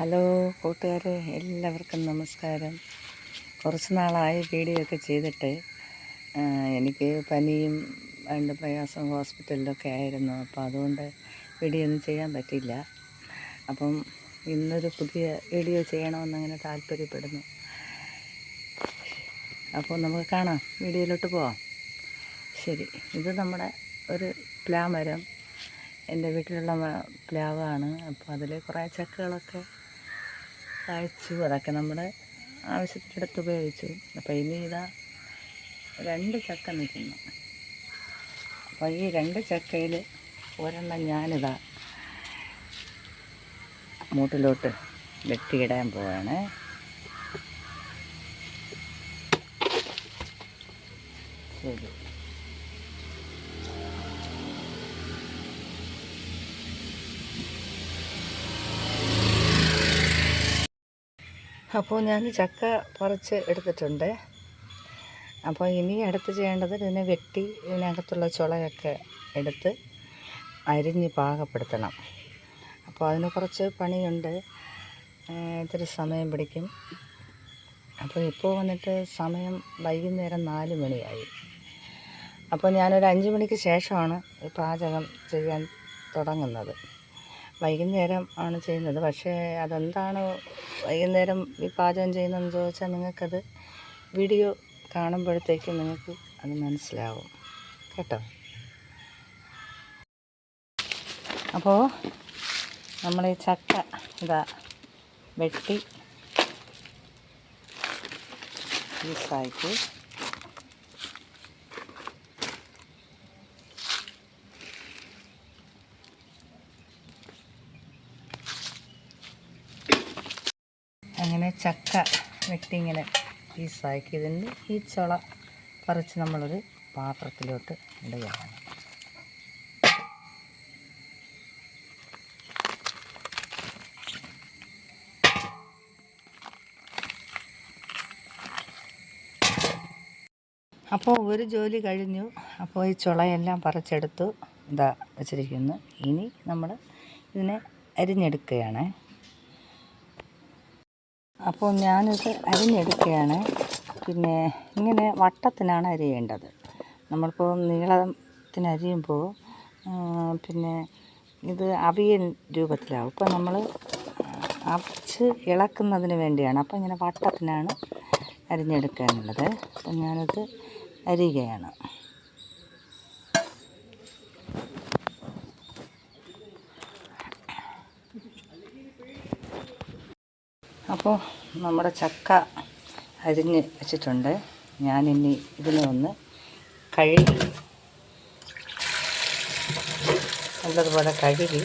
Hello കൂട്ടുകാരെ എല്ലാവർക്കും നമസ്കാരം. കുറച്ച് നാളായി വീഡിയോ ഒക്കെ ചെയ്തിട്ട് എനിക്ക് പനിയും അതിന്റെ പ്രയാസം ഹോസ്പിറ്റലിലൊക്കെ ആയിരുന്നു. അപ്പോൾ അതുകൊണ്ട് വീഡിയോ ഒന്നും ചെയ്യാൻ പറ്റില്ല അപ്പം ഇന്നൊരു പുതിയ വീഡിയോ ചെയ്യണമെന്ന് അങ്ങനെ താല്പര്യപ്പെടുന്നു. അപ്പോൾ നമുക്ക് കാണാം വീഡിയോയിലോട്ട് പോവാം. ശരി ഇത് നമ്മുടെ ഒരു പ്ലാമരം. എന്റെ വീട്ടിലുള്ള പ്ലാവാണ്. അപ്പോൾ അതിൽ കുറേ ചക്കകളൊക്കെ കായ്ച്ചു അതൊക്കെ നമ്മുടെ ആവശ്യത്തിനടുത്ത് ഉപയോഗിച്ചു. അപ്പോൾ ഇനി ഇതാ രണ്ട് ചക്ക നിൽക്കുന്നു. അപ്പോൾ ഈ രണ്ട് ചക്കയിൽ ഒരെണ്ണം ഞാനിതാ മൂട്ടിലോട്ട് വെട്ടിയിടാൻ പോവാണ്. ശരി. അപ്പോൾ ഞാൻ ചക്ക പറിച്ച് എടുത്തിട്ടുണ്ട്. അപ്പോൾ ഇനി അടുത്ത് ചെയ്യേണ്ടത് ഇതിനെ വെട്ടി ഇതിനകത്തുള്ള ചുളയൊക്കെ എടുത്ത് അരിഞ്ഞ് പാകപ്പെടുത്തണം. അപ്പോൾ അതിന് കുറച്ച് പണിയുണ്ട്. ഇത്തിരി സമയം പിടിക്കും. അപ്പോൾ ഇപ്പോൾ വന്നിട്ട് സമയം വൈകുന്നേരം നാല് മണിയായി. അപ്പോൾ ഞാനൊരു അഞ്ച് മണിക്ക് ശേഷമാണ് പാചകം ചെയ്യാൻ തുടങ്ങുന്നത്. വൈകുന്നേരം ആണ് ചെയ്യുന്നത്. പക്ഷേ അതെന്താണ് വൈകുന്നേരം ഈ പാചകം ചെയ്യുന്നതെന്ന് ചോദിച്ചാൽ നിങ്ങൾക്കത് വീഡിയോ കാണുമ്പോഴത്തേക്കും നിങ്ങൾക്ക് അത് മനസ്സിലാവും. കേട്ടോ? അപ്പോൾ നമ്മൾ ഈ ചക്ക ഇതാ വെട്ടി പീസാക്കി അങ്ങനെ ചക്ക വെട്ടി ഇങ്ങനെ പീസാക്കി ഇതിന്റെ ഈ ചുള പറിച്ച് നമ്മളൊരു പാത്രത്തിലോട്ട് ഇടുകയാണ്. അപ്പോൾ ഒരു ജോലി കഴിഞ്ഞു. അപ്പോൾ ഈ ചുളയെല്ലാം പറിച്ചെടുത്തു. ഇതാ വെച്ചിരിക്കുന്നു. ഇനി നമ്മൾ ഇതിനെ അരിഞ്ഞെടുക്കുകയാണ്. അപ്പോൾ ഞാനിത് അരിഞ്ഞെടുക്കുകയാണ്. പിന്നെ ഇങ്ങനെ വട്ടത്തിനാണ് അരിയേണ്ടത് നമ്മളിപ്പോൾ നീളത്തിന് അരിയുമ്പോൾ പിന്നെ ഇത് അവിയൽ രൂപത്തിലാവും. ഇപ്പോൾ നമ്മൾ അരച്ച് ഇളക്കുന്നതിന് വേണ്ടിയാണ്. അപ്പോൾ ഇങ്ങനെ വട്ടത്തിനാണ് അരിഞ്ഞെടുക്കാനുള്ളത്. അപ്പം ഞാനത് അരിയുകയാണ്. അപ്പോൾ നമ്മുടെ ചക്ക അരിഞ്ഞ് വെച്ചിട്ടുണ്ട്. ഞാനിനി ഇതിനെ ഒന്ന് കഴുകി നല്ലതുപോലെ കഴുകി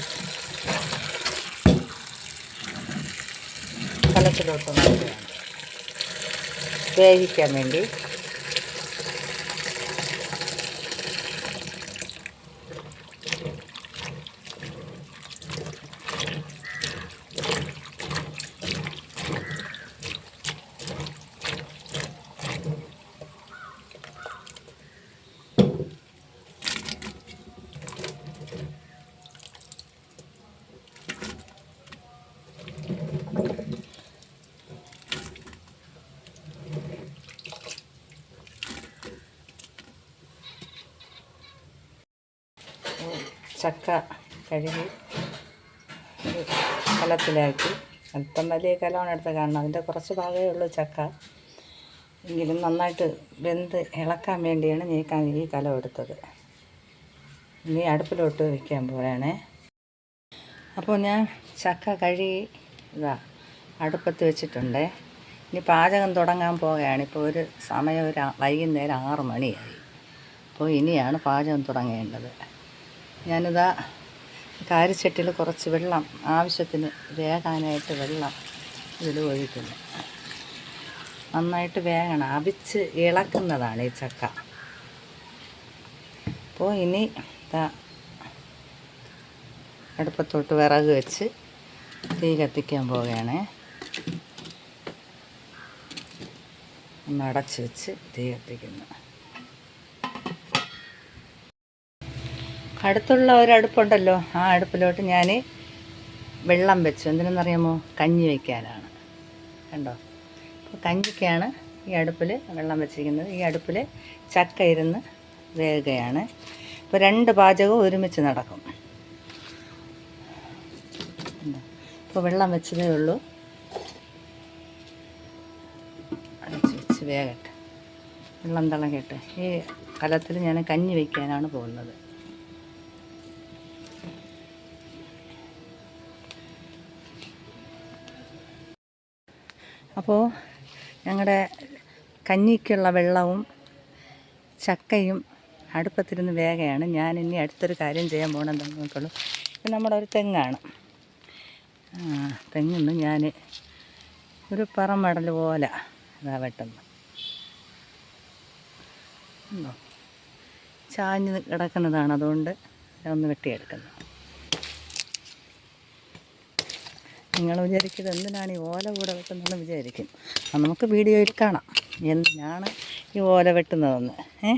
കലത്തിലോട്ട് വേവിക്കാൻ വേണ്ടി ചക്ക കഴുകി കലത്തിലാക്കി. അല്പം വലിയ കലമാണ് എടുത്ത് കാണണം അതിന്റെ കുറച്ച് ഭാഗമേ ഉള്ളൂ ചക്ക. എങ്കിലും നന്നായിട്ട് വെന്ത് ഇളക്കാൻ വേണ്ടിയാണ് നീക്കാൻ ഈ കലം എടുത്തത്. ഇനി അടുപ്പിലോട്ട് വയ്ക്കാൻ പോവുകയാണേ അപ്പോൾ ഞാൻ ചക്ക കഴുകി ഇതാ അടുപ്പത്ത് വെച്ചിട്ടുണ്ട്. ഇനി പാചകം തുടങ്ങാൻ പോവുകയാണ്. ഇപ്പോൾ ഒരു സമയം ഒരു വൈകുന്നേരം ആറ് മണിയായി. അപ്പോൾ ഇനിയാണ് പാചകം തുടങ്ങേണ്ടത്. ഞാനിതാ കാരിച്ചട്ടിയിൽ കുറച്ച് വെള്ളം ആവശ്യത്തിന് വേകാനായിട്ട് വെള്ളം ഇതിൽ ഒഴിക്കുന്നു. നന്നായിട്ട് വേകണം. അവിച്ച് ഇളക്കുന്നതാണ് ഈ ചക്ക. അപ്പോൾ ഇനി ഇതാ അടുപ്പത്തോട്ട് വിറക് വെച്ച് തീ കത്തിക്കാൻ പോവുകയാണേ. ഒന്ന് അടച്ച് വെച്ച് തീ കത്തിക്കുന്നു. അടുത്തുള്ള ഒരു അടുപ്പുണ്ടല്ലോ ആ അടുപ്പിലോട്ട് ഞാൻ വെള്ളം വെച്ചു. എന്തിനെന്നറിയാമോ? കഞ്ഞി വയ്ക്കാനാണ് കണ്ടോ? അപ്പോൾ കഞ്ഞിക്കാണ് ഈ അടുപ്പിൽ വെള്ളം വെച്ചിരിക്കുന്നത്. ഈ അടുപ്പിൽ ചക്ക ഇരുന്ന് വേകുകയാണ് ഇപ്പോൾ രണ്ട് പാചകവും ഒരുമിച്ച് നടക്കും? ഇപ്പോൾ വെള്ളം വെച്ചതേ ഉള്ളൂ. വേകട്ടെ വെള്ളം തിളക്കട്ടെ. ഈ കലത്തിൽ ഞാൻ കഞ്ഞി വയ്ക്കാനാണ് പോകുന്നത്. അപ്പോൾ ഞങ്ങളുടെ കഞ്ഞിക്കുള്ള വെള്ളവും ചക്കയും അടുപ്പത്തിരുന്ന് വേഗയാണ്. ഞാൻ ഇനി അടുത്തൊരു കാര്യം ചെയ്യാൻ പോകണമെന്ന് നോക്കുള്ളൂ ഇത് നമ്മുടെ ഒരു തെങ്ങാണ് തെങ്ങിന്ന് ഞാൻ ഒരു പറമടൽ പോലെ അതാ വെട്ടുന്നു. ചാഞ്ഞ് കിടക്കുന്നതാണ്. അതുകൊണ്ട് ഒന്ന് വെട്ടിയെടുക്കുന്നത് നിങ്ങൾ വിചാരിക്കുന്നത് എന്തിനാണ് ഈ ഓല കൂടെ വെട്ടുന്നതെന്ന് വിചാരിക്കും. നമുക്ക് വീഡിയോയിൽ കാണാം എന്തിനാണ് ഈ ഓല വെട്ടുന്നതെന്ന്. ഏ?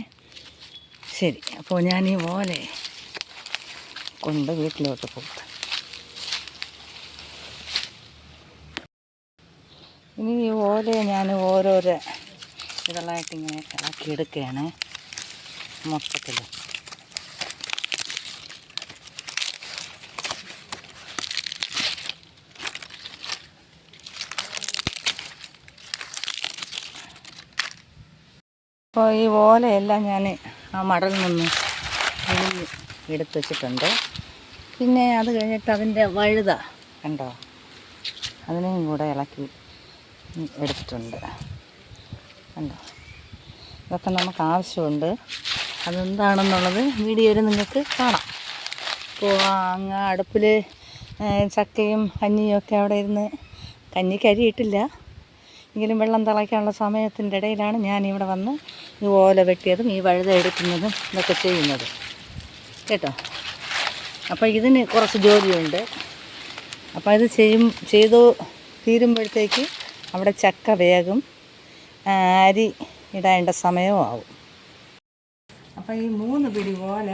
ശരി അപ്പോൾ ഞാൻ ഈ ഓല കൊണ്ട് വീട്ടിലോട്ട് പോകും ഇനി ഈ ഓലയെ ഞാൻ ഓരോരോ ഇതളായിട്ട് ഇങ്ങനെ ഇളക്കിയെടുക്കുകയാണ് മൊത്തത്തിൽ അപ്പോൾ ഈ ഓലയെല്ലാം ഞാൻ ആ മടലിൽ നിന്ന് എടുത്ത് വെച്ചിട്ടുണ്ട്. പിന്നെ അത് കഴിഞ്ഞിട്ട് അതിന്റെ വഴുത കണ്ടോ? അതിനെയും കൂടെ ഇളക്കി എടുത്തിട്ടുണ്ട്. കണ്ടോ? ഇതൊക്കെ നമുക്ക് ആവശ്യമുണ്ട്. അതെന്താണെന്നുള്ളത് വീഡിയോയിൽ നിങ്ങൾക്ക് കാണാം. ഇപ്പോൾ അങ്ങ് അടുപ്പിൽ ചക്കയും കഞ്ഞിയും ഒക്കെ അവിടെ ഇരുന്ന് കഞ്ഞിക്കരിയിട്ടില്ല. എങ്കിലും വെള്ളം തിളയ്ക്കാനുള്ള സമയത്തിന്റെ ഇടയിലാണ് ഞാൻ ഇവിടെ വന്ന് ഈ ഓല വെട്ടിയതും ഈ വഴുത എടുക്കുന്നതും ഇതൊക്കെ ചെയ്യുന്നത്. കേട്ടോ? അപ്പോൾ ഇതിന് കുറച്ച് ജോലിയുണ്ട്. അപ്പോൾ ഇത് ചെയ്യും ചെയ്തു തീരുമ്പോഴത്തേക്ക് അവിടെ ചക്ക വേഗം അരി ഇടേണ്ട സമയവും ആവും. അപ്പോൾ ഈ മൂന്ന് പിടി ഓല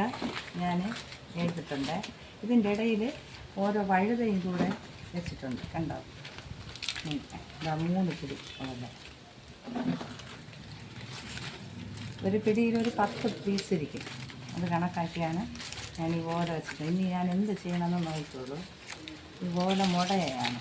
ഞാൻ എടുത്തിട്ടുണ്ട്. ഇതിന്റെ ഇടയിൽ ഓരോ വഴുതയും കൂടെ വെച്ചിട്ടുണ്ട്. കണ്ടോ? മൂന്ന് പിടി ഓല. ഒരു പിടിയിൽ ഒരു പത്ത് പീസ് ഇരിക്കും. അത് കണക്കാക്കിയാണ് ഞാൻ ഈ ഓല വെച്ചിട്ട്. ഇനി ഞാൻ എന്ത് ചെയ്യണമെന്ന് നോക്കിക്കോളൂ. ഈ ഓല മുടയാണ്.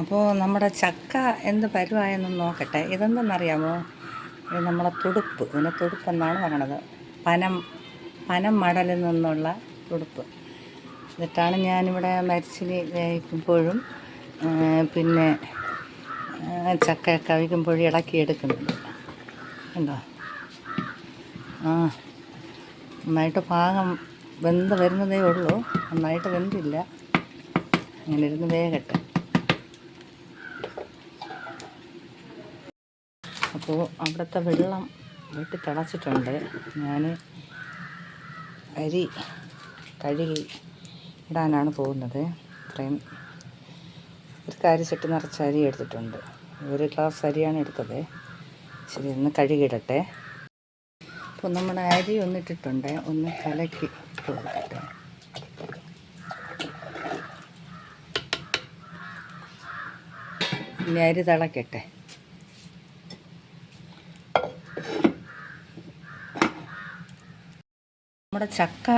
അപ്പോൾ നമ്മുടെ ചക്ക എന്ത് പരുവായെന്ന് നോക്കട്ടെ. ഇതെന്തെന്നറിയാമോ? ഇത് നമ്മളെ തുടുപ്പ്. ഇതിനെ തുടുപ്പെന്നാണ് പറയണത്. പനം പനം മടലിൽ നിന്നുള്ള തുടുപ്പ്. എന്നിട്ടാണ് ഞാനിവിടെ മരിച്ചിനി വേവിക്കുമ്പോഴും പിന്നെ ചക്ക ചക്കയൊക്കെ വയ്ക്കുമ്പോഴും ഇളക്കിയെടുക്കുന്നത് ഉണ്ടോ ആ നന്നായിട്ട് പാകം വെന്ത് വരുന്നതേ ഉള്ളൂ. നന്നായിട്ട് വെന്തില്ല. അങ്ങനെ ഇരുന്ന് വേഗട്ടെ അപ്പോൾ അവിടുത്തെ വെള്ളം വെട്ടി തിളച്ചിട്ടുണ്ട്. ഞാൻ അരി കഴുകി ഇടാനാണ് പോകുന്നത്. ഇത്രയും ഒരു കാരിച്ചട്ടി നിറച്ച അരി എടുത്തിട്ടുണ്ട്. ഒരു ഗ്ലാസ് അരിയാണ് എടുത്തത്. ശരി ഒന്ന് കഴുകിയിടട്ടെ. അപ്പോൾ നമ്മൾ അരി ഒന്നിട്ടിട്ടുണ്ട്. ഒന്ന് കലക്കി ഇട്ട് കൊടുക്കട്ടെ. ഇനി അരി തിളക്കട്ടെ. നമ്മുടെ ചക്ക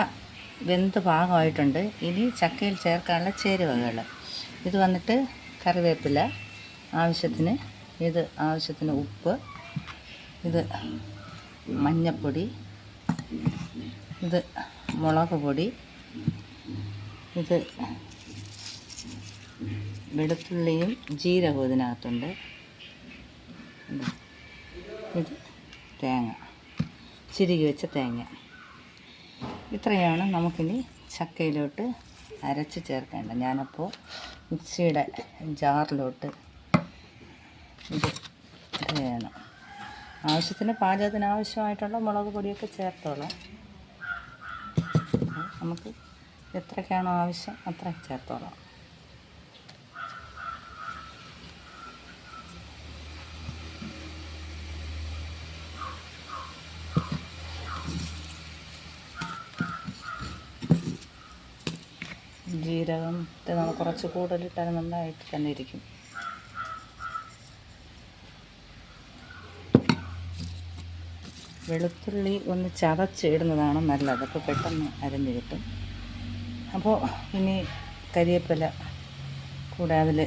വെന്ത് പാകമായിട്ടുണ്ട്. ഇനി ചക്കയിൽ ചേർക്കാനുള്ള ചേരുവകൾ. ഇത് വന്നിട്ട് കറിവേപ്പില ആവശ്യത്തിന് ഇത് ആവശ്യത്തിന് ഉപ്പ് ഇത് മഞ്ഞപ്പൊടി ഇത് മുളക് പൊടി ഇത് വെളുത്തുള്ളിയും ജീരകവും ഇതിനകത്തുണ്ട്. ഇതാ. തേങ്ങ ചിരുകി വെച്ച തേങ്ങ. ഇത്രയാണ് നമുക്കിനി ചക്കയിലോട്ട് അരച്ച് ചേർക്കേണ്ടത്. ഞാനപ്പോൾ മിക്സിയുടെ ജാറിലോട്ട് ഇത് ചെയ്യണം ആവശ്യത്തിന് പാചകത്തിന് ആവശ്യമായിട്ടുള്ള മുളക് പൊടിയൊക്കെ ചേർത്തോളാം. നമുക്ക് എത്രയ്ക്കാണോ ആവശ്യം അത്ര ചേർത്തോളാം. ജീരകം നമ്മൾ കുറച്ച് കൂടുതലിട്ടാൽ നന്നായിട്ട് തന്നെ ഇരിക്കും. വെളുത്തുള്ളി ഒന്ന് ചതച്ചിടുന്നതാണ് നല്ലത്. അപ്പോൾ പെട്ടെന്ന് അരഞ്ഞ് കിട്ടും. അപ്പോൾ ഇനി കരിയേപ്പില കൂടെ അതിൽ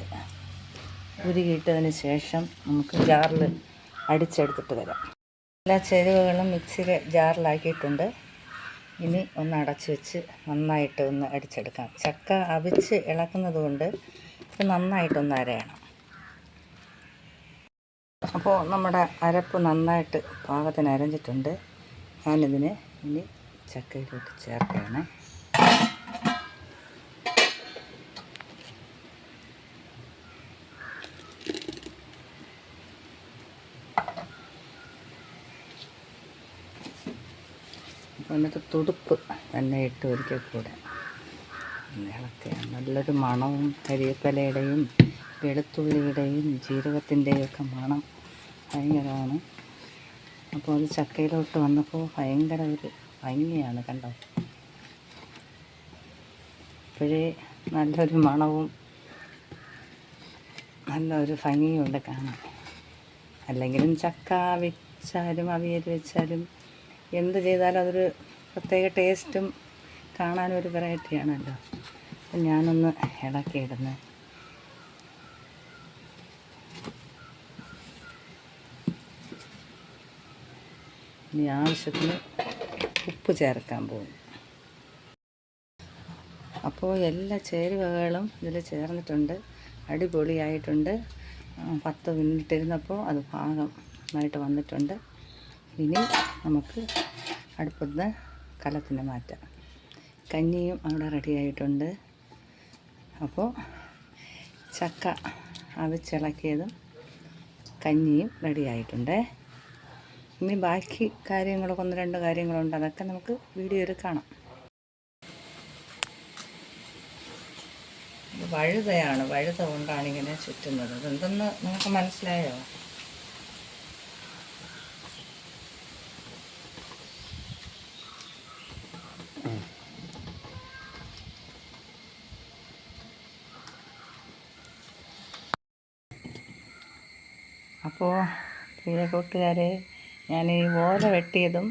ഉരുകിയിട്ടതിന് ശേഷം നമുക്ക് ജാറിൽ അടിച്ചെടുത്തിട്ട് വരാം. എല്ലാ ചേരുവകളും മിക്സിയിൽ ജാറിലാക്കിയിട്ടുണ്ട്. ഇനി ഒന്ന് അടച്ച് വെച്ച് നന്നായിട്ട് ഒന്ന് അടിച്ചെടുക്കാം. ചക്ക അവിച്ച് ഇളക്കുന്നത് കൊണ്ട് ഇത് നന്നായിട്ടൊന്ന് അരയണം. അപ്പോൾ നമ്മുടെ അരപ്പ് നന്നായിട്ട് പാകത്തിന് അരഞ്ഞിട്ടുണ്ട്. ഞാനിതിനെ ഇനി ചക്കയിലോട്ട് ചേർക്കുകയാണ് അപ്പോൾ എന്നിട്ട് തുടുപ്പ് തന്നെ ഇട്ട് ഒരിക്കൽ കൂടെ. ഇളക്കുക നല്ലൊരു മണവും കരിയപ്പലയുടെയും വെളുത്തുള്ളിയുടെയും ജീരകത്തിന്റെയൊക്കെ മണം ഭയങ്കരമാണ്. അപ്പോൾ അത് ചക്കയിലോട്ട് വന്നപ്പോൾ ഭയങ്കര ഒരു ഭംഗിയാണ് കണ്ടോ? ഇപ്പോഴേ നല്ലൊരു മണവും നല്ലൊരു ഭംഗിയുണ്ട് കാണാൻ. അല്ലെങ്കിലും ചക്ക വെച്ചാലും അവിയൽ വെച്ചാലും എന്ത് ചെയ്താലും അതൊരു പ്രത്യേക ടേസ്റ്റും കാണാനും ഒരു വെറൈറ്റിയാണല്ലോ. അപ്പം ഞാനൊന്ന് ഇളക്കിയിടുന്നത് ഇനി ആവശ്യത്തിന് ഉപ്പ് ചേർക്കാൻ പോകും അപ്പോൾ എല്ലാ ചേരുവകളും ഇതിൽ ചേർന്നിട്ടുണ്ട്. അടിപൊളിയായിട്ടുണ്ട്. പത്ത് മിനിറ്റ് ഇരുന്നപ്പോൾ അത് പാകം ആയിട്ട് വന്നിട്ടുണ്ട്. ഇനി നമുക്ക് അടുപ്പത്ത് കലത്തിന് മാറ്റാം. കഞ്ഞിയും അവിടെ റെഡി ആയിട്ടുണ്ട്. അപ്പോൾ ചക്ക അവിച്ചിളക്കിയതും കഞ്ഞിയും റെഡിയായിട്ടുണ്ട് ഇനി ബാക്കി കാര്യങ്ങളൊക്കെ ഒന്ന് രണ്ട് കാര്യങ്ങളുണ്ട്. അതൊക്കെ നമുക്ക് വീഡിയോയിൽ കാണാം. വഴുതയാണ്. വഴുത കൊണ്ടാണ് ഇങ്ങനെ ചുറ്റുന്നത്. അതെന്തെന്ന് നിങ്ങൾക്ക് മനസ്സിലായോ? അപ്പോൾ പ്രിയ കൂട്ടുകാരെ ഞാൻ ഈ ഓല വെട്ടിയതും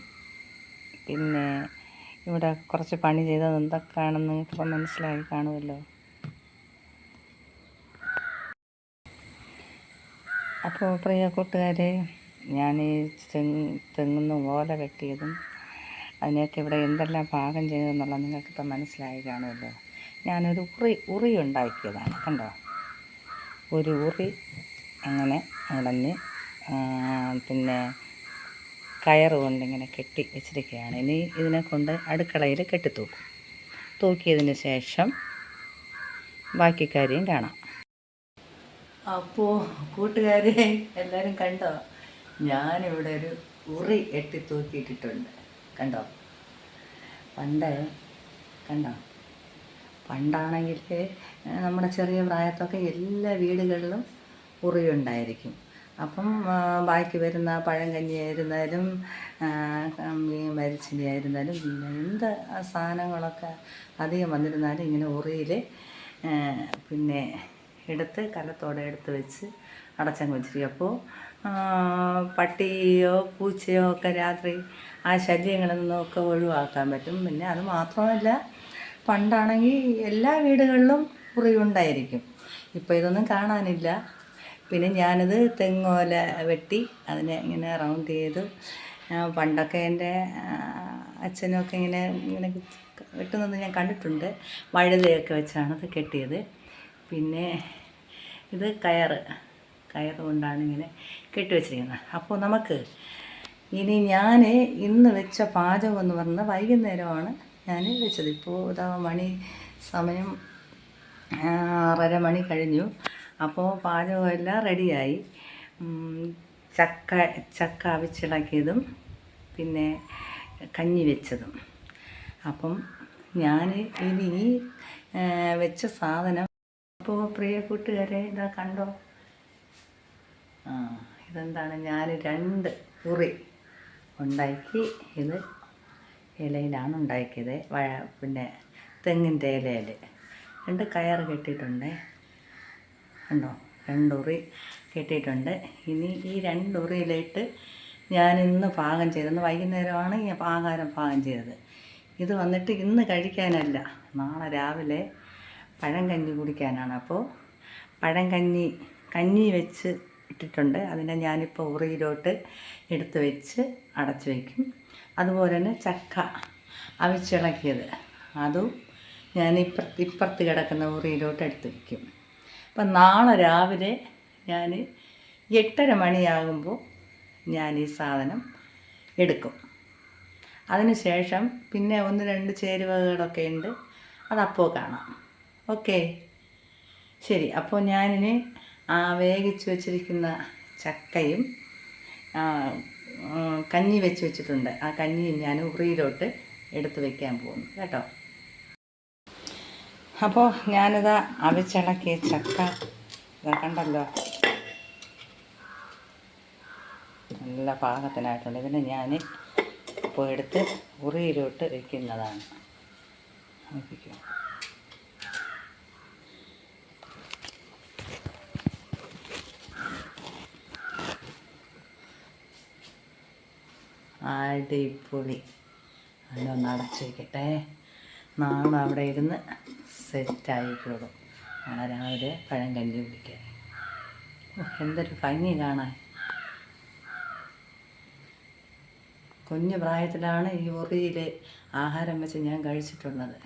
പിന്നെ ഇവിടെ കുറച്ച് പണി ചെയ്തത് എന്തൊക്കെയാണെന്ന് ഇപ്പം മനസ്സിലായി കാണുമല്ലോ. അപ്പോൾ പ്രിയ കൂട്ടുകാരെ ഞാൻ ഈ തെങ്ങ് തെങ്ങുന്ന ഓല വെട്ടിയതും അതിനെയൊക്കെ ഇവിടെ എന്തെല്ലാം പാകം ചെയ്തതെന്നുള്ളത് നിങ്ങൾക്കിപ്പം മനസ്സിലായി കാണുമല്ലോ. ഞാനൊരു ഉറി ഉറി ഉണ്ടാക്കിയതാണ് കണ്ടോ? ഒരു ഉറി അങ്ങനെ ഉടഞ്ഞ് പിന്നെ കയറ് കൊണ്ട് ഇങ്ങനെ കെട്ടി വെച്ചിരിക്കുകയാണ്. ഇനി ഇതിനെ കൊണ്ട് അടുക്കളയിൽ കെട്ടിത്തൂക്കും. തൂക്കിയതിന് ശേഷം ബാക്കി കാര്യം കാണാം. അപ്പോൾ കൂട്ടുകാരെ എല്ലാവരും കണ്ടോ? ഞാനിവിടെ ഒരു ഉറി എട്ടി തൂക്കിയിട്ടിട്ടുണ്ട്. കണ്ടോ? പണ്ട് കണ്ടോ? പണ്ടാണെങ്കിൽ നമ്മുടെ ചെറിയ പ്രായത്തൊക്കെ എല്ലാ വീടുകളിലും ഉറിയുണ്ടായിരിക്കും അപ്പം ബാക്കി വരുന്ന പഴങ്കഞ്ഞി ആയിരുന്നാലും മീൻ മരിച്ചിനി ആയിരുന്നാലും പിന്നെ എന്ത് സാധനങ്ങളൊക്കെ അധികം വന്നിരുന്നാലും ഇങ്ങനെ ഉറിയിൽ പിന്നെ എടുത്ത് കലത്തോടെ എടുത്ത് വെച്ച് അടച്ചങ്ങ് വെച്ചിരിക്കും. അപ്പോൾ പട്ടിയോ പൂച്ചയോ ഒക്കെ രാത്രി ആ ശല്യങ്ങളിൽ നിന്നൊക്കെ ഒഴിവാക്കാൻ പറ്റും. പിന്നെ അത് മാത്രമല്ല പണ്ടാണെങ്കിൽ എല്ലാ വീടുകളിലും ഉറിയുണ്ടായിരിക്കും ഇപ്പോൾ ഇതൊന്നും കാണാനില്ല. പിന്നെ ഞാനത് തെങ്ങോല വെട്ടി അതിനെ ഇങ്ങനെ റൗണ്ട് ചെയ്തു. പണ്ടൊക്കെ എന്റെ അച്ഛനൊക്കെ ഇങ്ങനെ ഇങ്ങനെ വെട്ടുന്നത് ഞാൻ കണ്ടിട്ടുണ്ട്. വഴുതയൊക്കെ വെച്ചാണ് അത് കെട്ടിയത്. പിന്നെ ഇത് കയറ് കയറ് കൊണ്ടാണ് ഇങ്ങനെ കെട്ടി വെച്ചിരിക്കുന്നത്. അപ്പോൾ നമുക്ക് ഇനി ഞാൻ ഇന്ന് വെച്ച പാചകം എന്ന് പറഞ്ഞാൽ വൈകുന്നേരമാണ് ഞാൻ വെച്ചത്. ഇപ്പോൾ ഇതാ മണി സമയം ആറര മണി കഴിഞ്ഞു. അപ്പോൾ പാചകമെല്ലാം റെഡിയായി. ചക്ക ചക്ക അവിച്ചിളക്കിയതും പിന്നെ കഞ്ഞി വെച്ചതും. അപ്പം ഞാൻ ഇനി വെച്ച സാധനം അപ്പോൾ പ്രിയ കൂട്ടുകാരെ ഇതാ കണ്ടോ? ആ ഇതെന്താണ്? ഞാൻ രണ്ട് ഉറി ഉണ്ടാക്കി. ഇത് ഇലയിലാണ് ഉണ്ടാക്കിയത്. വഴ പിന്നെ തെങ്ങിന്റെ ഇലയിൽ രണ്ട് കയർ കെട്ടിയിട്ടുണ്ട്. കണ്ടോ? രണ്ടുറി കെട്ടിയിട്ടുണ്ട്. ഇനി ഈ രണ്ടുറിയിലിട്ട് ഞാൻ ഇന്ന് പാകം ചെയ്തത്. വൈകുന്നേരമാണ് ഈ ആഹാരം പാകം ചെയ്തത്. ഇത് വന്നിട്ട് ഇന്ന് കഴിക്കാനല്ല നാളെ രാവിലെ പഴം കഞ്ഞി കുടിക്കാനാണ്. അപ്പോൾ പഴം കഞ്ഞി കഞ്ഞി വെച്ച് ഇട്ടിട്ടുണ്ട്. അതിനെ ഞാനിപ്പോൾ ഉറിയിലോട്ട് എടുത്ത് വെച്ച് അടച്ചു വയ്ക്കും അതുപോലെ തന്നെ ചക്ക അവിച്ചിളക്കിയത്. അതും ഞാൻ ഇപ്പുറത്ത് ഇപ്പുറത്ത് കിടക്കുന്ന ഉറിയിലോട്ട് എടുത്ത് വയ്ക്കും അപ്പം നാളെ രാവിലെ ഞാൻ എട്ടര മണിയാകുമ്പോൾ ഞാൻ ഈ സാധനം എടുക്കും. അതിനുശേഷം പിന്നെ ഒന്ന് രണ്ട് ചേരുവകളൊക്കെ ഉണ്ട്. അതപ്പോൾ കാണാം. ഓക്കെ. ശരി. അപ്പോൾ ഞാനിനി ആ വേവിച്ച് വെച്ചിരിക്കുന്ന ചക്കയും കഞ്ഞി വെച്ച് വെച്ചിട്ടുണ്ട്. ആ കഞ്ഞിയും ഞാൻ ഉറിയിലോട്ട് എടുത്ത് വെക്കാൻ പോകുന്നു. കേട്ടോ? അപ്പോൾ ഞാനിതാ അവിച്ചിളക്കിയ ചക്ക കണ്ടല്ലോ. നല്ല പാകത്തിനായിട്ടുണ്ട്. ഇതിനെ ഞാൻ ഇപ്പോൾ എടുത്ത് ഉറിയിലോട്ട് വയ്ക്കുന്നതാണ് നോക്കിക്കോ അടിപൊളി. അടച്ചു വയ്ക്കട്ടെ നാളെ അവിടെ ഇരുന്ന് സെറ്റായിക്കോളും. നാളെ രാവിലെ പഴം കഞ്ഞി കുടിക്കാൻ. എന്തൊരു ഭംഗി കാണാൻ. കുഞ്ഞു പ്രായത്തിലാണ് ഈ ഉറിയിൽ ആഹാരം വെച്ച് ഞാൻ കഴിച്ചിട്ടുള്ളത്.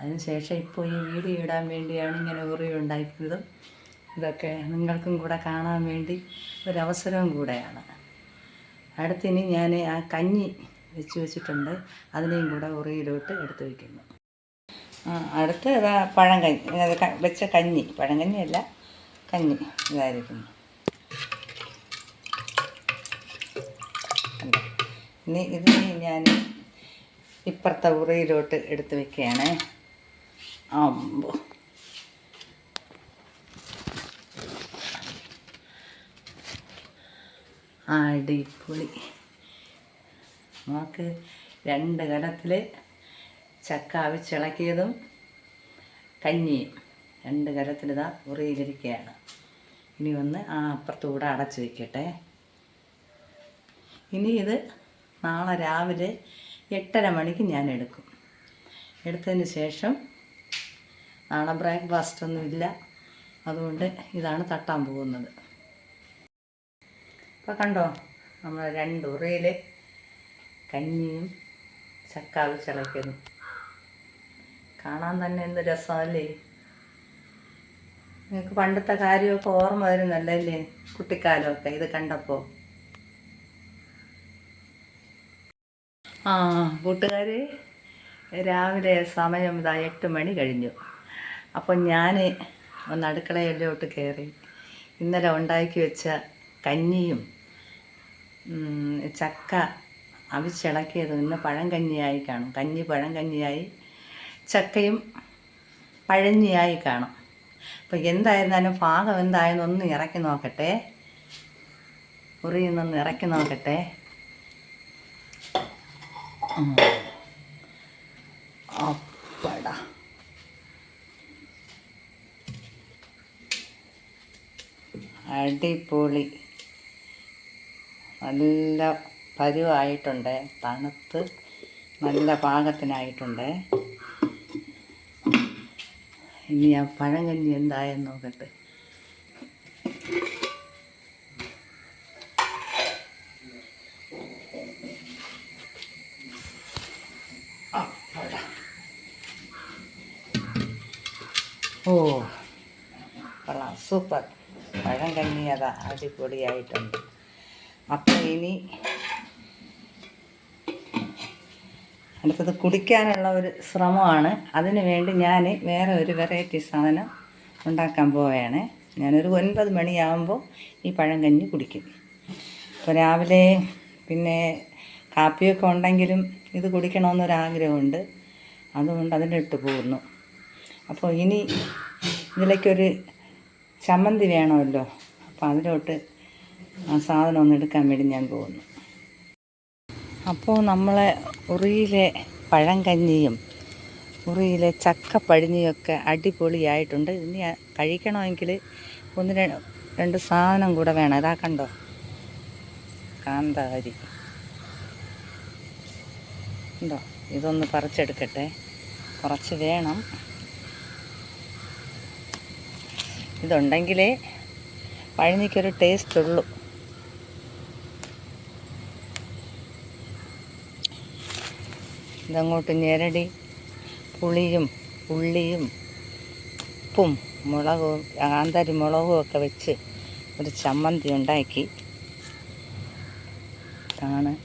അതിനുശേഷം ഇപ്പോൾ ഈ വീഡിയോ ഇടാൻ വേണ്ടിയാണ് ഇങ്ങനെ ഉറി ഉണ്ടാക്കിയതും. ഇതൊക്കെ നിങ്ങൾക്കും കൂടെ കാണാൻ വേണ്ടി ഒരവസരവും കൂടെയാണ്. അടുത്തിനി ഞാൻ ആ കഞ്ഞി വെച്ച് വെച്ചിട്ടുണ്ട്. അതിനെയും കൂടെ ഉറിയിലോട്ട് എടുത്ത് വയ്ക്കുന്നു. അടുത്ത് ഇതാ പഴം കഞ്ഞി. വെച്ച കഞ്ഞി. പഴം കഞ്ഞിയല്ല കഞ്ഞി ഇതായിരിക്കുന്നു. ഇനി ഇത് ഞാൻ ഇപ്പുറത്തെ ഉറിയിലോട്ട് എടുത്ത് വെക്കുകയാണ്. അമ്പോ. അടിപൊളി. നമുക്ക് രണ്ട് കലത്തിൽ ചക്ക അവിച്ചിളക്കിയതും കഞ്ഞിയും രണ്ട് കരത്തിലിതാ ഉറിയിലിരിക്കുകയാണ് ഇനി ഒന്ന് ആ അപ്പുറത്തൂടെ അടച്ചു വയ്ക്കട്ടെ ഇനി ഇത് നാളെ രാവിലെ എട്ടര മണിക്ക് ഞാൻ എടുക്കും. എടുത്തതിന് ശേഷം നാളെ ബ്രേക്ക്ഫാസ്റ്റ് ഒന്നുമില്ല അതുകൊണ്ട് ഇതാണ് തട്ടാൻ പോകുന്നത്. അപ്പോൾ കണ്ടോ? നമ്മൾ രണ്ട് ഉറയിൽ കഞ്ഞിയും ചക്കാവ് ചിളയ്ക്കുന്നു കാണാൻ തന്നെ എന്ത് രസമല്ലേ? നിങ്ങൾക്ക് പണ്ടത്തെ കാര്യമൊക്കെ ഓർമ്മ വരുന്നല്ലേ കുട്ടിക്കാലമൊക്കെ ഇത് കണ്ടപ്പോൾ ആ കൂട്ടുകാർ രാവിലെ സമയം ഇതാ എട്ട് മണി കഴിഞ്ഞു. അപ്പോൾ ഞാൻ ഒന്ന് അടുക്കളയിലോട്ട് കയറി. ഇന്നലെ ഉണ്ടാക്കി വെച്ച കഞ്ഞിയും ചക്ക അവിച്ചിളക്കിയത് ഇന്ന് പഴം കഞ്ഞിയായി കാണും. കഞ്ഞി പഴം കഞ്ഞിയായി ചക്കയും പഴഞ്ഞിയായി കാണും. അപ്പോൾ എന്തായിരുന്നാലും പാകം എന്തായെന്ന് ഒന്ന് ഇറക്കി നോക്കട്ടെ. ഉറിയുന്നൊന്ന് ഇറക്കി നോക്കട്ടെ. അപ്പട. അടിപൊളി. നല്ല പരുവായിട്ടുണ്ട്. തണുത്ത് നല്ല പാകത്തിനായിട്ടുണ്ട്. ഇനി ആ പഴങ്കഞ്ഞി എന്തായെന്ന് നോക്കട്ടെ. ഓ കൊള്ളാം. സൂപ്പർ. പഴം കഞ്ഞി അതാ അടിപൊളിയായിട്ടുണ്ട്. അപ്പം ഇനി അടുത്തത് കുടിക്കാനുള്ള ഒരു ശ്രമമാണ്. അതിന് വേണ്ടി ഞാൻ വേറെ ഒരു വെറൈറ്റി സാധനം ഉണ്ടാക്കാൻ പോവുകയാണ്. ഞാനൊരു ഒൻപത് മണിയാകുമ്പോൾ ഈ പഴം കഞ്ഞി കുടിക്കും. അപ്പോൾ രാവിലെ പിന്നെ കാപ്പിയൊക്കെ ഉണ്ടെങ്കിലും ഇത് കുടിക്കണമെന്നൊരാഗ്രഹമുണ്ട്. അതുകൊണ്ട് അതിനിട്ട് പോകുന്നു. അപ്പോൾ ഇനി ഇതിലേക്കൊരു ചമ്മന്തി വേണമല്ലോ. അപ്പോൾ അതിലോട്ട് ആ സാധനം ഒന്ന് എടുക്കാൻ വേണ്ടി ഞാൻ പോകുന്നു. അപ്പോൾ നമ്മളെ ഉറിയിലെ പഴങ്കഞ്ഞിയും ഉറിയിലെ ചക്കപ്പഴിഞ്ഞിയൊക്കെ അടിപൊളിയായിട്ടുണ്ട്. ഇനി കഴിക്കണമെങ്കിൽ ഒന്ന് രണ്ട് സാധനം കൂടെ വേണം. ഇതാ കണ്ടോ? കാന്താരി. ഉണ്ടോ ഇതൊന്ന് പറിച്ചെടുക്കട്ടെ. കുറച്ച് വേണം. ഇതുണ്ടെങ്കിലേ പഴനിക്കൊരു ടേസ്റ്റ് ഉള്ളൂ. ഇതങ്ങോട്ട് ഞെരടി. പുളിയും ഉള്ളിയും ഉപ്പും മുളകും കാന്താരി മുളകും ഒക്കെ വെച്ച് ഒരു ചമ്മന്തി ഉണ്ടാക്കി. ഇതാണ്.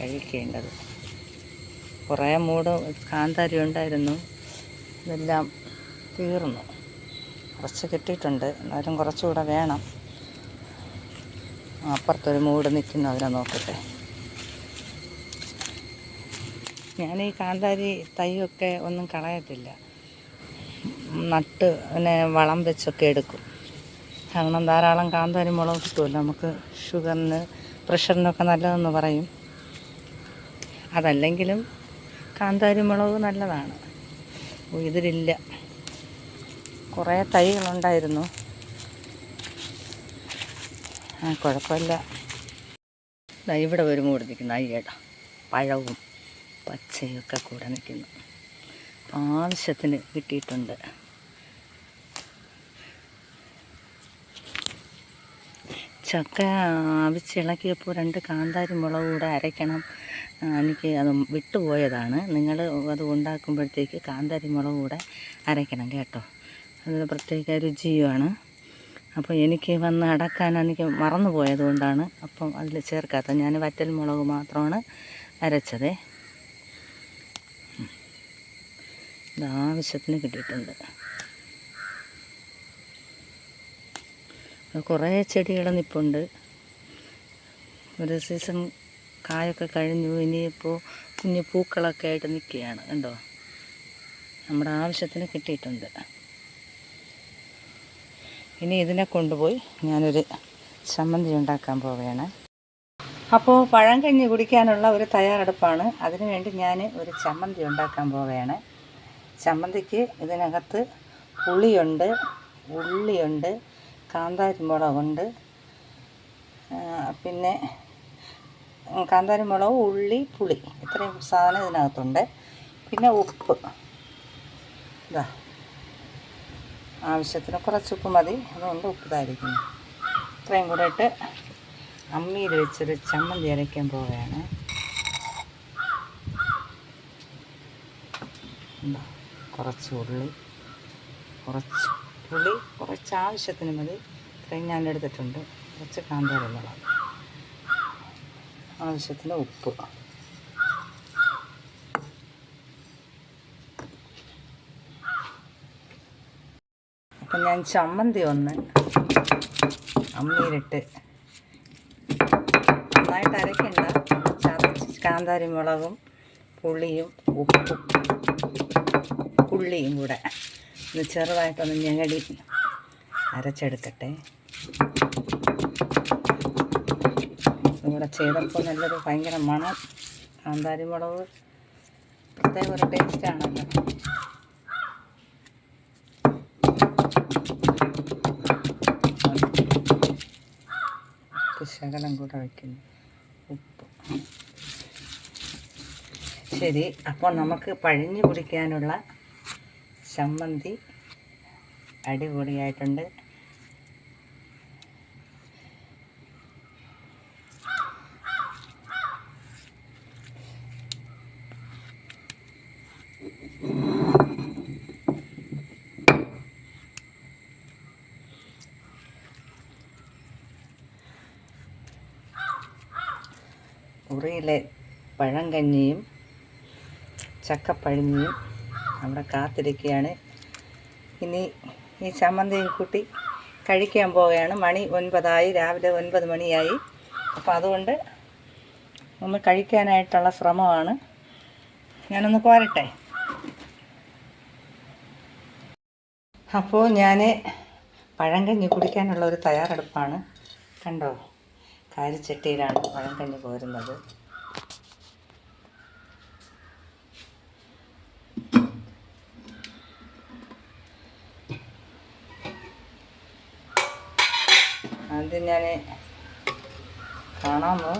കഴിക്കേണ്ടത്. കുറേ മൂട് കാന്താരി ഉണ്ടായിരുന്നു. ഇതെല്ലാം തീർന്നു. കുറച്ച് കിട്ടിയിട്ടുണ്ട്. എന്നാലും കുറച്ചുകൂടെ വേണം. അപ്പുറത്തൊരു മൂട് നിൽക്കുന്നു അതിനെ നോക്കട്ടെ. ഞാൻ ഈ കാന്താരി തൈയൊക്കെ ഒന്നും കളയത്തില്ല. നട്ട് പിന്നെ വളം വെച്ചൊക്കെ എടുക്കും. കാരണം ധാരാളം കാന്താരി മുളക് കിട്ടുമല്ലോ നമുക്ക് ഷുഗറിന് പ്രഷറിനൊക്കെ നല്ലതെന്ന് പറയും. അതല്ലെങ്കിലും കാന്താരി മുളക് നല്ലതാണ്. ഇതിലില്ല. കുറേ തൈകളുണ്ടായിരുന്നു. ആ കുഴപ്പമില്ല. ഇവിടെ വരുമ്പോൾ നിൽക്കുന്നു. അയ്യട പഴവും പച്ചയൊക്കെ കൂടെ നിൽക്കുന്നു. ആവശ്യത്തിന് കിട്ടിയിട്ടുണ്ട്. ചക്ക അവിച്ചിളക്കിയപ്പോൾ രണ്ട് കാന്താരി മുളക് കൂടെ അരയ്ക്കണം. എനിക്ക് അത് വിട്ടുപോയതാണ്. നിങ്ങൾ അത് ഉണ്ടാക്കുമ്പോഴത്തേക്ക് കാന്താരി മുളക് കൂടെ അരയ്ക്കണം കേട്ടോ. അത് പ്രത്യേക രുചിയുമാണ്. അപ്പോൾ എനിക്ക് വന്ന് അടക്കാൻ എനിക്ക് മറന്നു പോയത് കൊണ്ടാണ്. അപ്പം അതിൽ ചേർക്കാത്ത ഞാൻ വറ്റൽ മുളക് മാത്രമാണ് അരച്ചത്. ഇത് ആവശ്യത്തിന് കിട്ടിയിട്ടുണ്ട്. കുറേ ചെടികൾ നിപ്പുണ്ട്. ഒരു സീസൺ കായൊക്കെ കഴിഞ്ഞു. ഇനിയിപ്പോൾ കുഞ്ഞു പൂക്കളൊക്കെ ആയിട്ട് നിൽക്കുകയാണ് കണ്ടോ? നമ്മുടെ ആവശ്യത്തിന് കിട്ടിയിട്ടുണ്ട്. ഇനി ഇതിനെ കൊണ്ടുപോയി ഞാനൊരു ചമ്മന്തി ഉണ്ടാക്കാൻ പോവുകയാണ്. അപ്പോൾ പഴം കഞ്ഞി കുടിക്കാനുള്ള ഒരു തയ്യാറെടുപ്പാണ്. അതിനുവേണ്ടി ഞാൻ ഒരു ചമ്മന്തി ഉണ്ടാക്കാൻ പോവുകയാണ്. ചമ്മന്തിക്ക് ഇതിനകത്ത് പുളിയുണ്ട് ഉള്ളിയുണ്ട് കാന്താരി മുളകുണ്ട് പിന്നെ കാന്താരി മുളക് ഉള്ളി പുളി. ഇത്രയും സാധനം ഇതിനകത്തുണ്ട്. പിന്നെ ഉപ്പ്. ഇതാ ആവശ്യത്തിന് കുറച്ച് ഉപ്പ് മതി. അതുകൊണ്ട് ഉപ്പ് ഇതായിരിക്കുന്നു ഇത്രയും കൂടെ ഇട്ട് അമ്മിയിൽ വെച്ചൊരു ചമ്മന്തി അരയ്ക്കാൻ പോവുകയാണ്. കുറച്ച് ഉള്ളി കുറച്ച് ഉള്ളി കുറച്ച് ആവശ്യത്തിന് മതി. ഇത്രയും ഞാൻ എടുത്തിട്ടുണ്ട്. കുറച്ച് കാന്താരി മുളക്. ആവശ്യത്തിന് ഉപ്പ്. അപ്പം ഞാൻ ചമ്മന്തി ഒന്ന് അമ്മിയിലിട്ട് നന്നായിട്ട് അരയ്ക്കണ്ട. കാന്താരി മുളകും പുളിയും ഉപ്പും ഉള്ളിയും കൂടെ ഒന്ന് ചെറുതായിട്ടൊന്ന് ഞെരടി അരച്ചെടുക്കട്ടെ ഇവിടെ ചെയ്തപ്പോൾ നല്ലൊരു ഭയങ്കര മണം. കാന്താരി മുളക് പ്രത്യേക ഒരു ടേസ്റ്റാണല്ലോ ഉപ്പ് ശകലം കൂടെ വയ്ക്കുന്നു ഉപ്പ്. ശരി അപ്പോൾ നമുക്ക് പഴിഞ്ഞു കുടിക്കാനുള്ള ചമ്മന്തി അടിപൊളിയായിട്ടുണ്ട്. ഉറിയിലെ പഴങ്കഞ്ഞിയും ചക്കപ്പഴിഞ്ഞിയും അവിടെ കാത്തിരിക്കുകയാണ്. ഇനി ഈ ചമ്മന്തിയും കൂട്ടി കഴിക്കാൻ പോവുകയാണ്. മണി ഒൻപതായി രാവിലെ ഒൻപത് മണിയായി. അപ്പോൾ അതുകൊണ്ട് ഒന്ന് കഴിക്കാനായിട്ടുള്ള ശ്രമമാണ്. ഞാനൊന്ന് കോരട്ടെ? അപ്പോൾ ഞാൻ പഴങ്കഞ്ഞി കുടിക്കാനുള്ള ഒരു തയ്യാറെടുപ്പാണ്. കണ്ടോ? കാരിച്ചട്ടിയിലാണ് കഞ്ഞി കോരുന്നത്. ആദ്യം ഞാൻ കാണാമോ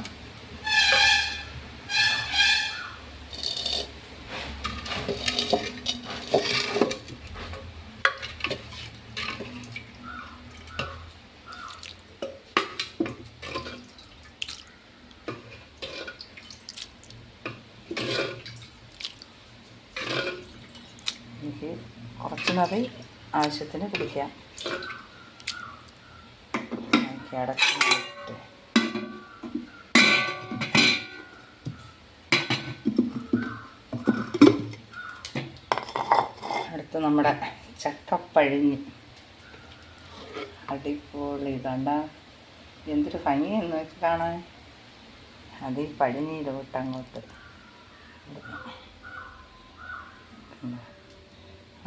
എനിക്ക് മതി ആവശ്യത്തിന് കുടിക്കാം അടച്ചിട്ട് അടുത്ത് നമ്മുടെ ചക്കപ്പഴിഞ്ഞ്. അടിപൊളി കണ്ട എന്തൊരു ഭംഗിയെന്ന് വെച്ച് കാണാൻ. അത് ഈ പഴിഞ്ഞിയിലോട്ട് അങ്ങോട്ട്.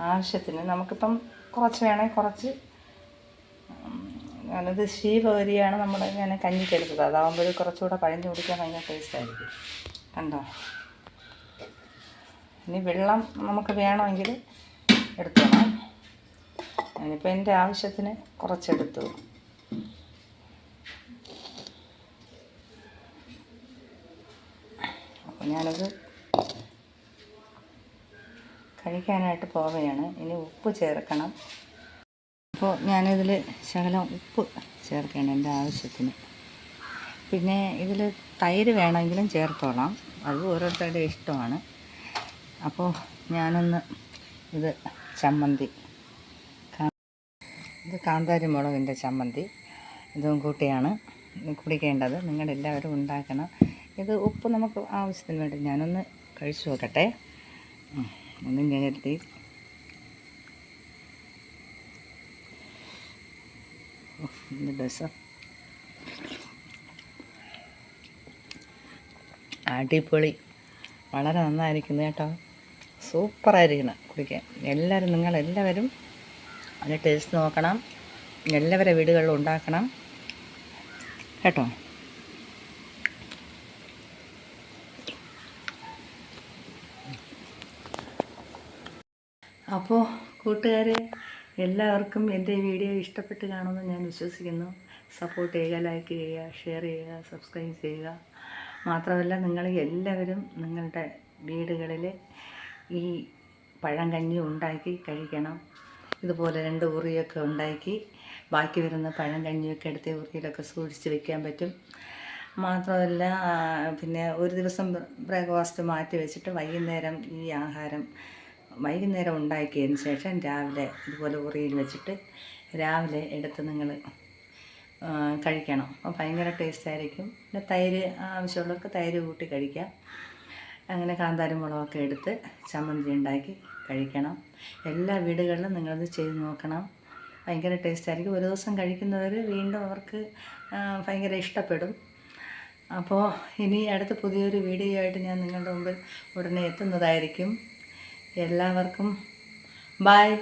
ആവശ്യത്തിന്. നമുക്കിപ്പം കുറച്ച് വേണമെങ്കിൽ കുറച്ച്. ഞാനത് ശീപകരിയാണ് നമ്മൾ ഞാൻ കഞ്ഞിക്കെടുത്തത് അതാവുമ്പോൾ കുറച്ചുകൂടെ പഴഞ്ഞു കുടിക്കാൻ ഭയങ്കര ടേസ്റ്റ് ആയിരിക്കും. കണ്ടോ? ഇനി വെള്ളം നമുക്ക് വേണമെങ്കിൽ എടുത്തോണം ഞാനിപ്പോൾ എന്റെ ആവശ്യത്തിന് കുറച്ചെടുത്തു. അപ്പോൾ ഞാനത് കഴിക്കാനായിട്ട് പോവുകയാണ്. ഇനി ഉപ്പ് ചേർക്കണം. അപ്പോൾ ഞാനിതിൽ ശകലം ഉപ്പ് ചേർക്കണം എന്റെ ആവശ്യത്തിന്. പിന്നെ ഇതിൽ തൈര് വേണമെങ്കിലും ചേർത്തോളാം. അത് ഓരോരുത്തരുടെ ഇഷ്ടമാണ്. അപ്പോൾ ഞാനൊന്ന് ഇത് ചമ്മന്തി. ഇത് കാന്താരി മുളകിന്റെ ചമ്മന്തി. ഇതും കൂട്ടിയാണ് കുടിക്കേണ്ടത്. നിങ്ങളെല്ലാവരും ഉണ്ടാക്കണം. ഇത് ഉപ്പ് നമുക്ക് ആവശ്യത്തിന് വേണ്ടി ഞാനൊന്ന് കഴിച്ചു നോക്കട്ടെ. ഒന്ന് ഞാൻ എടുത്ത്. രസം. അടിപൊളി. വളരെ നന്നായിരിക്കുന്നു കേട്ടോ. സൂപ്പറായിരിക്കണം കുടിക്കാൻ. എല്ലാവരും നിങ്ങളെല്ലാവരും അതിന്റെ ടേസ്റ്റ് നോക്കണം. എല്ലാവരുടെ വീടുകളിലും ഉണ്ടാക്കണം. കേട്ടോ അപ്പോൾ കൂട്ടുകാരെ എല്ലാവർക്കും എന്റെ വീഡിയോ ഇഷ്ടപ്പെട്ട് കാണുമെന്ന് ഞാൻ വിശ്വസിക്കുന്നു. സപ്പോർട്ട് ചെയ്യുക ലൈക്ക് ചെയ്യുക ഷെയർ ചെയ്യുക സബ്സ്ക്രൈബ് ചെയ്യുക. മാത്രമല്ല നിങ്ങൾ എല്ലാവരും നിങ്ങളുടെ വീടുകളിൽ ഈ പഴം കഞ്ഞി ഉണ്ടാക്കി കഴിക്കണം. ഇതുപോലെ രണ്ട് ഉറിയൊക്കെ ഉണ്ടാക്കി ബാക്കി വരുന്ന പഴം കഞ്ഞിയൊക്കെ എടുത്ത് ഉറിയിലൊക്കെ സൂക്ഷിച്ച് വെക്കാൻ പറ്റും. മാത്രമല്ല പിന്നെ ഒരു ദിവസം ബ്രേക്ക്ഫാസ്റ്റ് മാറ്റി വെച്ചിട്ട് വൈകുന്നേരം ഈ ആഹാരം വൈകുന്നേരം ഉണ്ടാക്കിയതിന് ശേഷം രാവിലെ ഇതുപോലെ ഉറിയിൽ വെച്ചിട്ട് രാവിലെ എടുത്ത് നിങ്ങൾ കഴിക്കണം. അപ്പോൾ ഭയങ്കര ടേസ്റ്റ് ആയിരിക്കും. പിന്നെ തൈര് ആവശ്യമുള്ളവർക്ക് തൈര് കൂട്ടി കഴിക്കാം. അങ്ങനെ കാന്താരി മുളകൊക്കെ എടുത്ത് ചമ്മന്തി ഉണ്ടാക്കി കഴിക്കണം. എല്ലാ വീടുകളിലും നിങ്ങളത് ചെയ്ത് നോക്കണം. ഭയങ്കര ടേസ്റ്റ് ആയിരിക്കും. ഒരു ദിവസം കഴിക്കുന്നവർ വീണ്ടും അവർക്ക് ഭയങ്കര ഇഷ്ടപ്പെടും. അപ്പോൾ ഇനി അടുത്ത പുതിയൊരു വീഡിയോ ആയിട്ട് ഞാൻ നിങ്ങളുടെ മുമ്പിൽ ഉടനെ എത്തുന്നതായിരിക്കും. എല്ലാവർക്കും ബായ്